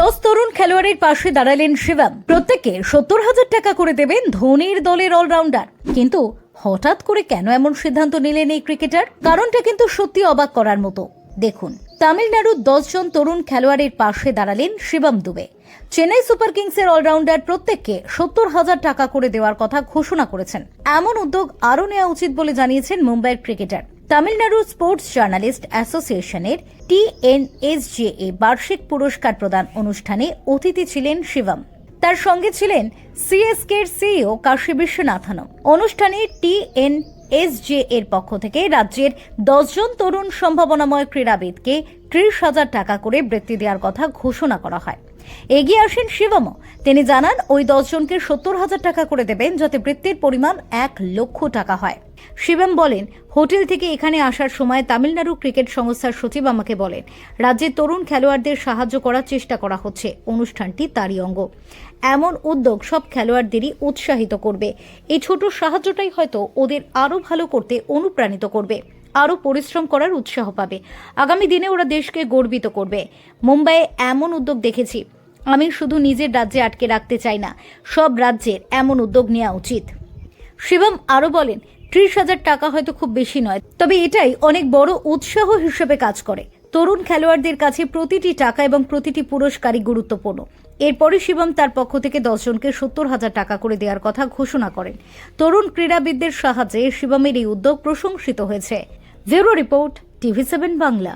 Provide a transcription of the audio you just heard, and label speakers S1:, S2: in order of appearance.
S1: দশ তরুণ খেলোয়াড়ের পাশে দাঁড়ালেন শিবম। প্রত্যেকে সত্তর হাজার টাকা করে দেবেন ধোনির দলের অলরাউন্ডার। কিন্তু হঠাৎ করে কেন এমন সিদ্ধান্ত নিলেন এই ক্রিকেটার? কারণটা কিন্তু সত্যি অবাক করার মতো। দেখুন, তামিলনাড়ুর দশজন তরুণ খেলোয়াড়ের পাশে দাঁড়ালেন শিবম দুবে। চেন্নাই সুপার কিংসের অলরাউন্ডার প্রত্যেককে সত্তর হাজার টাকা করে দেওয়ার কথা ঘোষণা করেছেন। এমন উদ্যোগ আরও নেওয়া উচিত বলে জানিয়েছেন মুম্বাইয়ের ক্রিকেটার। তামিলনাড়ু স্পোর্টস জার্নালিস্ট অ্যাসোসিয়েশনের টিএনএসজেএ বার্ষিক পুরস্কার প্রদান অনুষ্ঠানে অতিথি ছিলেন শিবম। তার সঙ্গে ছিলেন সিএসকের সিইও কাশী বিশ্বনাথনও অনুষ্ঠানে টিএনএসজে এর পক্ষ থেকে রাজ্যের দশজন তরুণ সম্ভাবনাময় ক্রীড়াবিদকে ত্রিশ হাজার টাকা করে বৃত্তি দেওয়ার কথা ঘোষণা করা হয়। এগিয়ে আসেন শিবমও তিনি জানান, ওই দশজনকে সত্তর হাজার টাকা করে দেবেন যাতে বৃত্তির পরিমাণ এক লক্ষ টাকা হয়। শিবম বলেন, হোটেল থেকে এখানে আসার সময় তামিলনাড়ু ক্রিকেট সংস্থার সচিব আমাকে বলেন, রাজ্যের তরুণ খেলোয়াড়দের সাহায্য করার চেষ্টা করা হচ্ছে, অনুষ্ঠানটি তারই অঙ্গ। এমন উদ্যোগ সব খেলোয়াড়দেরই উৎসাহিত করবে। এই ছোট সাহায্যটাই হয়তো ওদের আরও ভালো করতে অনুপ্রাণিত করবে, আরও পরিশ্রম করার উৎসাহ পাবে। আগামী দিনে ওরা দেশকে গর্বিত করবে। মুম্বাইয়ে এমন উদ্যোগ দেখেছি। আমি শুধু নিজের রাজ্যে আটকে রাখতে চাই না, সব রাজ্যের এমন উদ্যোগ নেওয়া উচিত। শিবম আরও বলেন, ত্রিশ হাজার টাকা হয়তো খুব বেশি নয়, তবে এটাই অনেক বড় উৎসাহ হিসেবে কাজ করে। তরুণ খেলোয়াড়দের কাছে প্রতিটি টাকা এবং প্রতিটি পুরস্কারই গুরুত্বপূর্ণ। এরপরে শিবম তার পক্ষ থেকে দশজনকে সত্তর হাজার টাকা করে দেওয়ার কথা ঘোষণা করেন। তরুণ ক্রীড়াবিদদের সাহায্যে শিবমের এই উদ্যোগ প্রশংসিত হয়েছে। Bureau report, TV seven Bangla.